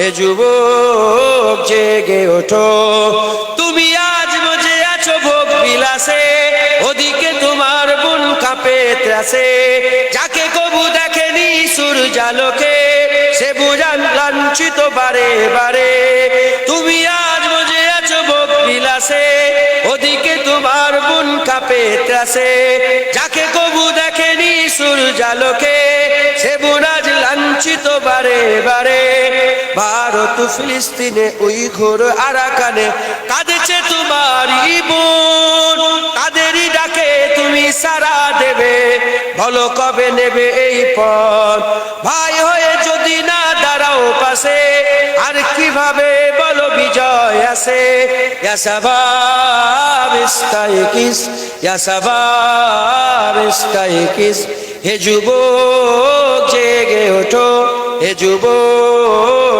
হে যুবক জেগে ওঠো। তুমি আজ মজে আছো ভোগ বিলাসে, ওদিকে তোমার বোন কাঁপে ত্রাসে। যাকে কবু দেখেনি সূর্যালোকে সে বুঝান লাঞ্ছিত বারে বারে। তুমি আজ মজে আছো ভোগ বিলাসে, ওদিকে তোমার বোন কাঁপে ত্রাসে। যাকে কবু দেখেনি সূর্যালোকে সে বুনাজ লাঞ্ছিত বারে বারে। ভারত ফিলিস্তিনে ওই ঘোর আরাকানে। কাঁদেছে তোমারই বোন তাদেরই ডাকে তুমি সারা দেবে। বলো কবে নেবে এই পথ? ভাই হয়ে যদি না দাঁড়াও পাশে, আর কীভাবে বলো বিজয় আসে? ইয়াসাবাব ইস্তাইকিস হে যুবক, জেগে ওঠো, হে যুবক।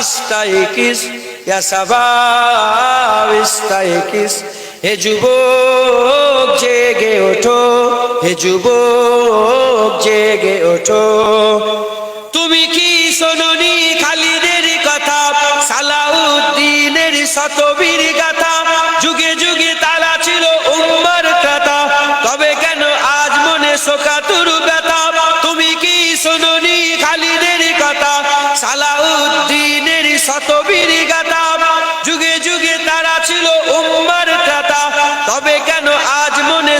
ইস্তাইকিস, ইয়া শাবাব ইস্তাইকিস। হে যুবক, জেগে ওঠো, হে যুবক, জেগে ওঠো। তুমি কি শোনি খালিদের কথা? সালাউদ্দিনের শতবীর গাথা। যুগে যুগে তারা ছিল উম্মার কথা তবে কেন আজ মনে শোকাতুর ব্যথা? তুমি কি শোনি খালিদের কথা? সালাউদ্দিনের যুগে যুগে তারা ছিল উম্মার কথা তবে কেন আজ মনে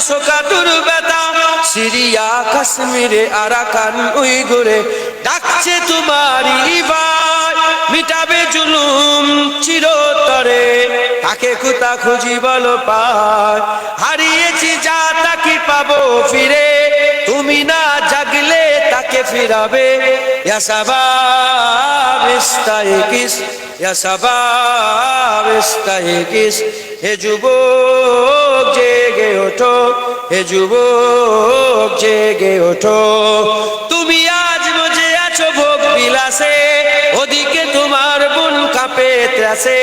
সিরিয়া, কাশ্মীরে, আরাকান ডাকছে তোমারই মিটাবে জুলুম চিরতরে। তাকে কুতা খুঁজি বলো পায় হারিয়েছি যা তাকে পাবো ফিরে। তুমি না জাগলে তাকে ফিরাবে। ইয়া ইয়া হে যুবক, জেগে ওঠো, হে যুবক, জেগে ওঠো। তুমি আজ মজে আছো ভোগ বিলাসে, ওদিকে তোমার বোন কাঁপে ত্রাসে।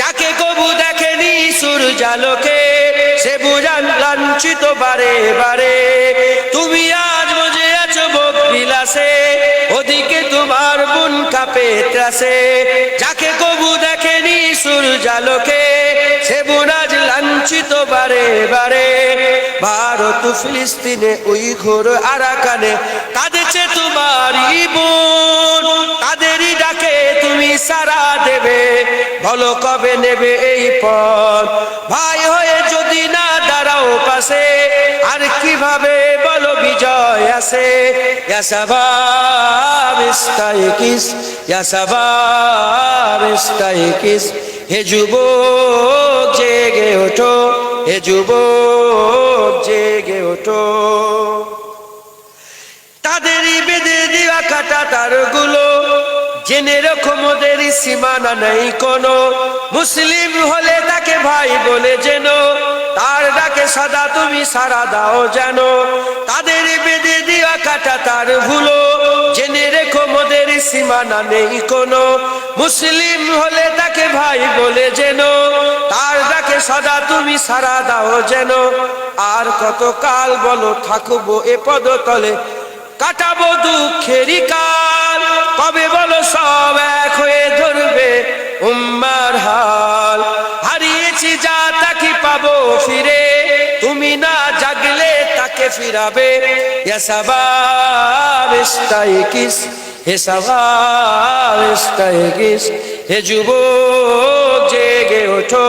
যাকে কবু দেখেনি সূর্যালোকে, সে বুঝান লাঞ্ছিত বারে বারে। কাঁপে ত্রাসে, যাকে কবু দেখেনি সূর্যালোকে, সে বুনাজ লাঞ্ছিত বারে বারে। ভারত ফিলিস্তিনে ওই ঘোর আরাকানে, কাঁদেছে তোমারই বোন তাদেরই ডাকে তুমি সারা দেবে। বলো কবে নেবে এই পথ? ভাই হয়ে যদি না দাঁড়াও পাশে, আর কীভাবে বলো বিজয় আসে? ইয়াসাবাব ইস্তাইকিস ইয়াসাবাব ইস্তাইকিস হে যুবক, জেগে ওঠো। হে যুবক, জেগে ওঠো। তাদেরই বেঁধে দেওয়া কাটা তারগুলো, জেনে রকম ওদের সীমানা নেই কোনো। মুসলিম হলে তাকে ভাই বলে যেন তার ডাকে সদা তুমি সারা দাও যেন তাদের বেঁধে দেওয়া কাটা তার ভুলো জেনে রেখো সীমানা নেই কোনো। মুসলিম হলে তাকে ভাই বলে যেন। তার ডাকে সদা তুমি সারা দাও যেন। আর কত কাল বলো থাকব এ পদতলে। কাটাবো দুঃখেরই কাল। কবে বলো সব এক হয়ে ধরবে উম্মার হাল। হারিয়েছি যা তাকে পাবো ফিরে। তুমি না জাগলে তাকে ফিরাবে। ইয়াসাবাব ইস্তাইকিস হে সাবাব ইস্তাইকিস হে যুবক জেগে ওঠো।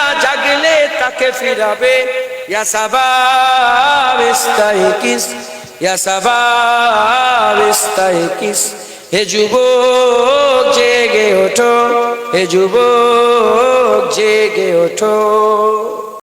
তাকে ফিরাবে? হে যুবক জেগে ওঠো হে যুবক জেগে ওঠো।